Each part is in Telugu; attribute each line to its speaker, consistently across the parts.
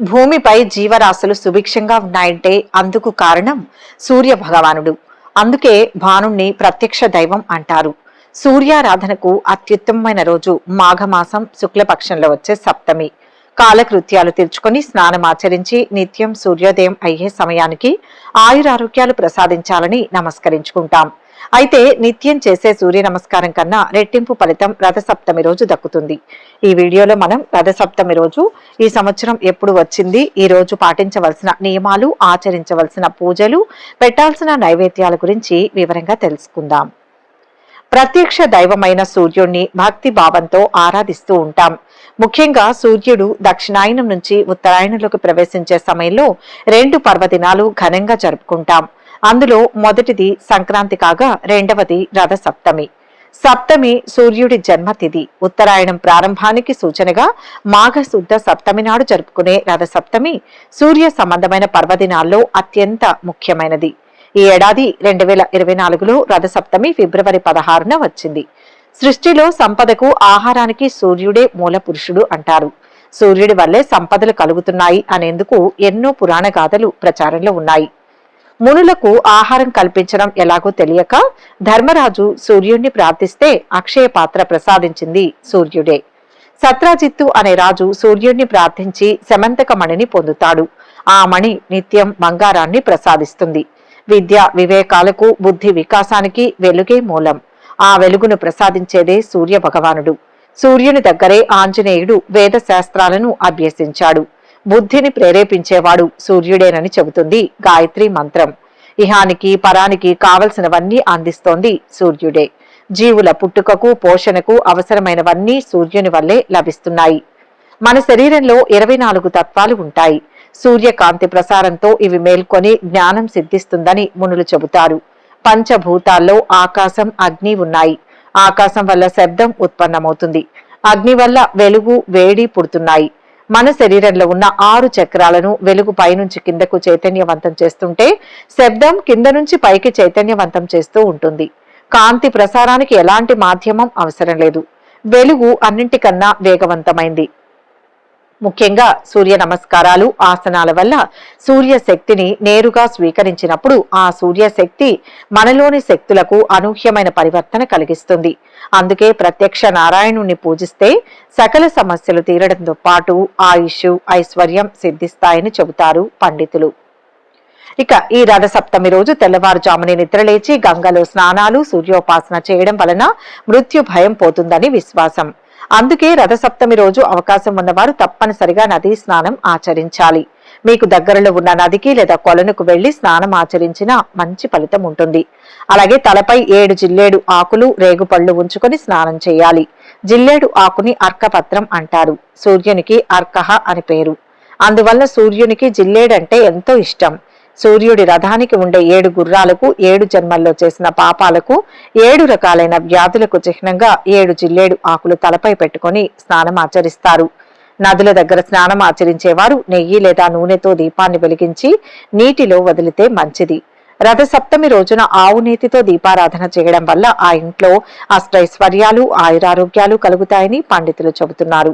Speaker 1: భూమిపై జీవరాశులు సుభిక్షంగా ఉన్నాయంటే అందుకు కారణం సూర్య భగవానుడు అందుకే భానుణ్ణి ప్రత్యక్ష దైవం అంటారు. సూర్యారాధనకు అత్యుత్తమమైన రోజు మాఘమాసం శుక్లపక్షంలో వచ్చే సప్తమి. కాలకృత్యాలు తీర్చుకొని స్నానమాచరించి నిత్యం సూర్యోదయం అయ్యే సమయానికి ఆయురారోగ్యాలు ప్రసాదించాలని నమస్కరించుకుంటాం. అయితే నిత్యం చేసే సూర్య నమస్కారం కన్నా రెట్టింపు ఫలితం రథసప్తమి రోజు దక్కుతుంది. ఈ వీడియోలో మనం రథసప్తమి రోజు ఈ సంవత్సరం ఎప్పుడు వచ్చింది ఈ రోజు పాటించవలసిన నియమాలు ఆచరించవలసిన పూజలు పెట్టాల్సిన నైవేద్యాల గురించి వివరంగా తెలుసుకుందాం. ప్రత్యక్ష దైవమైన సూర్యుణ్ణి భక్తి భావంతో ఆరాధిస్తూ ఉంటాం. ముఖ్యంగా సూర్యుడు దక్షిణాయనం నుంచి ఉత్తరాయణంలోకి ప్రవేశించే సమయంలో రెండు పర్వదినాలు ఘనంగా జరుపుకుంటాం. అందులో మొదటిది సంక్రాంతి కాగా రెండవది రథ సప్తమి సప్తమి సూర్యుడి జన్మతిథి. ఉత్తరాయణం ప్రారంభానికి సూచనగా మాఘశుద్ధ సప్తమి నాడు జరుపుకునే రథ సప్తమి సూర్య సంబంధమైన పర్వదినాల్లో అత్యంత ముఖ్యమైనది. ఈ ఏడాది రెండు వేల ఇరవై నాలుగులో రథసప్తమి ఫిబ్రవరి పదహారున వచ్చింది. సృష్టిలో సంపదకు ఆహారానికి సూర్యుడే మూల పురుషుడు అంటారు. సూర్యుడి వల్లే సంపదలు కలుగుతున్నాయి అనేందుకు ఎన్నో పురాణ గాథలు ప్రచారంలో ఉన్నాయి. మునులకు ఆహారం కల్పించడం ఎలాగో తెలియక ధర్మరాజు సూర్యుణ్ణి ప్రార్థిస్తే అక్షయ పాత్ర ప్రసాదించింది సూర్యుడే. సత్రాజిత్తు అనే రాజు సూర్యుణ్ణి ప్రార్థించి శమంతక మణిని పొందుతాడు. ఆ మణి నిత్యం బంగారాన్ని ప్రసాదిస్తుంది. విద్య వివేకాలకు బుద్ధి వికాసానికి వెలుగే మూలం. ఆ వెలుగును ప్రసాదించేదే సూర్య భగవానుడు సూర్యుని దగ్గరే ఆంజనేయుడు వేద శాస్త్రాలను అభ్యసించాడు. బుద్ధిని ప్రేరేపించేవాడు సూర్యుడేనని చెబుతుంది గాయత్రి మంత్రం. ఇహానికి పరానికి కావలసినవన్నీ అందిస్తోంది సూర్యుడే. జీవుల పుట్టుకకు పోషణకు అవసరమైనవన్నీ సూర్యుని వల్లే లభిస్తున్నాయి. మన శరీరంలో ఇరవై నాలుగు తత్వాలు ఉంటాయి. సూర్యకాంతి ప్రసారంతో ఇవి మేల్కొని జ్ఞానం సిద్ధిస్తుందని మునులు చెబుతారు. పంచభూతాల్లో ఆకాశం అగ్ని ఉన్నాయి. ఆకాశం వల్ల శబ్దం ఉత్పన్నమవుతుంది. అగ్ని వల్ల వెలుగు వేడి పుడుతున్నాయి. మన శరీరంలో ఉన్న ఆరు చక్రాలను వెలుగు పైనుంచి కిందకు చైతన్యవంతం చేస్తుంటే శబ్దం కింద నుంచి పైకి చైతన్యవంతం చేస్తూ ఉంటుంది. కాంతి ప్రసారానికి ఎలాంటి మాధ్యమం అవసరం లేదు. వెలుగు అన్నింటికన్నా వేగవంతమైంది. ముఖ్యంగా సూర్య నమస్కారాలు ఆసనాల వల్ల సూర్యశక్తిని నేరుగా స్వీకరించినప్పుడు ఆ సూర్యశక్తి మనలోని శక్తులకు అనూహ్యమైన పరివర్తన కలిగిస్తుంది. అందుకే ప్రత్యక్ష నారాయణుణ్ణి పూజిస్తే సకల సమస్యలు తీరడంతో పాటు ఆయుష్ ఐశ్వర్యం సిద్ధిస్తాయని చెబుతారు పండితులు. ఇక ఈ రథ సప్తమి రోజు తెల్లవారుజామునే నిద్రలేచి గంగలో స్నానాలు సూర్యోపాసన చేయడం వలన మృత్యు భయం పోతుందని విశ్వాసం. అందుకే రథసప్తమి రోజు అవకాశం ఉన్నవారు తప్పనిసరిగా నదీ స్నానం ఆచరించాలి. మీకు దగ్గరలో ఉన్న నదికి లేదా కొలనుకు వెళ్ళి స్నానం ఆచరించిన మంచి ఫలితం ఉంటుంది. అలాగే తలపై ఏడు జిల్లేడు ఆకులు రేగుపళ్ళు ఉంచుకొని స్నానం చేయాలి. జిల్లేడు ఆకుని అర్కపత్రం అంటారు. సూర్యునికి అర్కహ అని పేరు. అందువల్ల సూర్యునికి జిల్లేడంటే ఎంతో ఇష్టం. సూర్యుడి రథానికి ఉండే ఏడు గుర్రాలకు ఏడు జన్మల్లో చేసిన పాపాలకు ఏడు రకాలైన వ్యాధులకు చిహ్నంగా ఏడు జిల్లేడు ఆకులు తలపై పెట్టుకుని స్నానం ఆచరిస్తారు. నదుల దగ్గర స్నానం ఆచరించేవారు నెయ్యి లేదా నూనెతో దీపాన్ని వెలిగించి నీటిలో వదిలితే మంచిది. రథసప్తమి రోజున ఆవు నీతితో దీపారాధన చేయడం వల్ల ఆ ఇంట్లో అష్టైశ్వర్యాలు ఆయురారోగ్యాలు కలుగుతాయని పండితులు చెబుతున్నారు.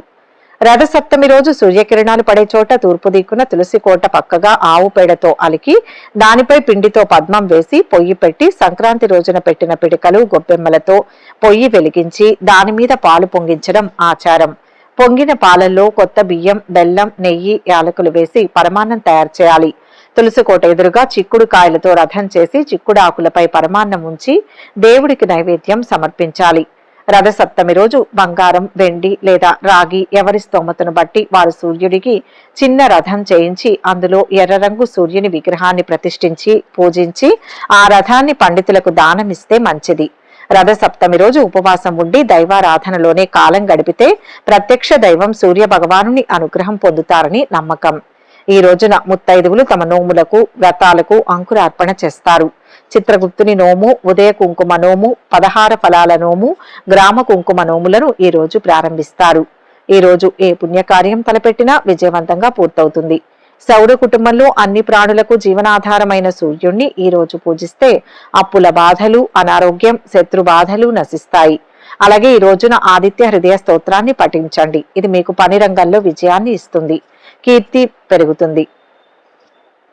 Speaker 1: రథసప్తమి రోజు సూర్యకిరణాలు పడే చోట తూర్పు దిక్కున తులసి కోట పక్కగా ఆవు పేడతో అలికి దానిపై పిండితో పద్మం వేసి పొయ్యి పెట్టి సంక్రాంతి రోజున పెట్టిన పిడికలు గొబ్బెమ్మలతో పొయ్యి వెలిగించి దాని మీద పాలు పొంగించడం ఆచారం. పొంగిన పాలల్లో కొత్త బియ్యం బెల్లం నెయ్యి యాలకులు వేసి పరమాన్నం తయారు చేయాలి. తులసి కోట ఎదురుగా చిక్కుడు కాయలతో రథం చేసి చిక్కుడు ఆకులపై పరమాన్నం ఉంచి దేవుడికి నైవేద్యం సమర్పించాలి. రథసప్తమి రోజు బంగారం వెండి లేదా రాగి ఎవరి స్తోమతను బట్టి వారు సూర్యుడికి చిన్న రథం చేయించి అందులో ఎర్ర రంగు సూర్యుని విగ్రహాన్ని ప్రతిష్ఠించి పూజించి ఆ రథాన్ని పండితులకు దానమిస్తే మంచిది. రథ సప్తమి రోజు ఉపవాసం ఉండి దైవారాధనలోనే కాలం గడిపితే ప్రత్యక్ష దైవం సూర్య భగవానుని అనుగ్రహం పొందుతారని నమ్మకం. ఈ రోజున ముత్తైదువులు తమ నోములకు వ్రతాలకు అంకురార్పణ చేస్తారు. చిత్రగుప్తుని నోము ఉదయ కుంకుమ నోము పదహార ఫలాల నోము గ్రామ కుంకుమ నోములను ఈ రోజు ప్రారంభిస్తారు. ఈ రోజు ఏ పుణ్యకార్యం తలపెట్టినా విజయవంతంగా పూర్తవుతుంది. సౌర కుటుంబంలో అన్ని ప్రాణులకు జీవనాధారమైన సూర్యుణ్ణి ఈ రోజు పూజిస్తే అప్పుల బాధలు అనారోగ్యం శత్రు బాధలు నశిస్తాయి. అలాగే ఈ రోజున ఆదిత్య హృదయ స్తోత్రాన్ని పఠించండి. ఇది మీకు పని రంగంలో విజయాన్ని ఇస్తుంది. కీర్తి పెరుగుతుంది.